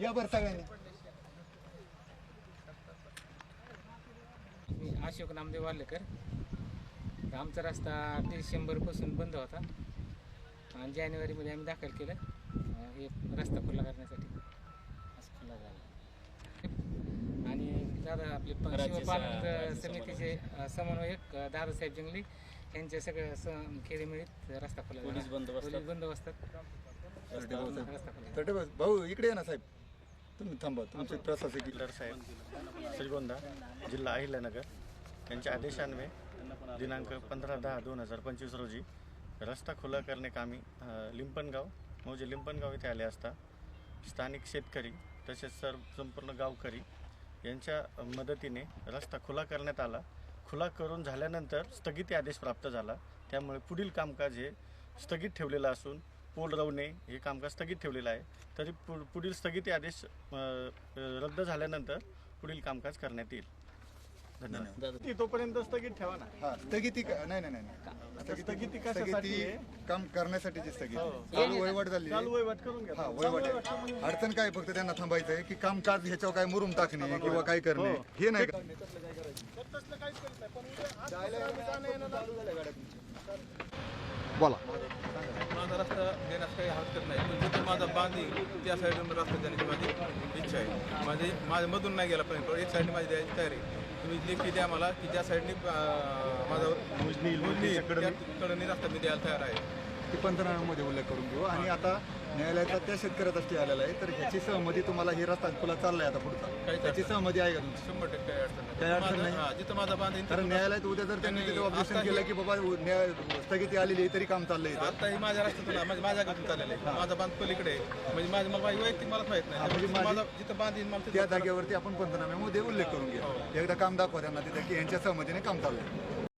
या बरं सगळ्यांनी. मी अशोक नामदेव वालेकर. तर आमचा रस्ता डिसेंबरपासून बंद होता. आणि जानेवारीमध्ये आम्ही दाखल केलं. हे रस्ता खुला करण्यासाठी असं खुला झाला आणि दादा आपले प- शिवपालन समितीचे समन्वयक दादासाहेब जंगली यांचे सगळं स- खेळीमेळीत रस्ता खुला. पोलीस बंदोबस्तात रस्ता भाऊ इकडे ये ना साहेब. तुम्ही थांबा तुमचे प्रशासकीय कलर साहेब श्रीगोंदा जिल्हा अहिल्यानगर. यांच्या आदेशान्वये दिनांक पंधरा दहा दोन हजार पंचवीस रोजी रस्ता खुला करण्याकामी अ, लिंपणगाव मौजे लिंपणगाव येथे आले असता. स्थानिक शेतकरी तसेच सर्व संपूर्ण गावकरी यांच्या मदतीने रस्ता खुला करण्यात आला. खुला करून झाल्यानंतर स्थगिती आदेश प्राप्त झाला. त्यामुळे पुढील कामकाज हे स्थगित ठेवलेलं असून पोल रवणे हे कामकाज स्थगित ठेवलेलं आहे. तरी पु पुढील स्थगिती आदेश रद्द झाल्यानंतर पुढील कामकाज करण्यात येईल. धन्यवाद. ती तोपर्यंत स्थगित ठेवा ना. हा स्थगिती का- नाही नाही नाही, नाही. स्थगिती कशासाठी स्थगिती आहे? काम करण्यासाठीची स्थगिती. चालू वहिवाट झाली. चालू वहिवाट करून घ्या. हा वहिवाट आहे. अडचण काय फक्त त्यांना थांबायचं आहे की कामकाज ह्याच्यावर काय मुरुम टाकणे किंवा काय करणे? हो. हे नाही का? बोला. माझा रस्ता देण्यास काही हरकत नाही. पण जिथं माझा बांधी त्या साईडून रस्ता देण्याची माझी इच्छा आहे. माझी माझ्या मधून नाही गेला पण एक साईडने माझी द्यायची तयारी. आहे. तुम्ही लेखी द्या मला की ज्या साईडने माझा मोजणी त्या कडनी रस्ता मी द्यायला तयार आहे. ती पंचनाम्यामध्ये उल्लेख करून घेऊ. आणि आता न्यायालयाचा त्या शेतकऱ्याचा स्टे आलेला आहे. तर ह्याची सहमती तुम्हाला ही रस्ता खुला चाललाय आता पुढचा. त्याची सहमती आहे का तुमची? शंभर टक्के काही अडचण नाही. काही अडचण माझं- नाही? हा, जिथं माझा बांध येईल कारण तिथं- न्यायालयात उद्या जर त्यांनी तिथे ऑब्जेक्शन केलं हे- की बाबा न्याय स्थगिती आलेली आहे तरी काम चाललंय इथं. आता ही माझ्या रस्त्यातून म्हणजे माझ्या घरातून चाललेलं आहे. माझा बांध पलीकडे आहे. म्हणजे माझी मला वैयक्तिक मलाच माहीत नाही. म्हणजे त्यामुळे माझी- माझा जिथं बांध येईल मला त्या तिथं जागेवरती आपण पंचनाम्यामध्ये उल्लेख करून घ्या. एकदा काम दाखवा त्यांना तिथे की यांच्या सहमतीने काम चाललंय.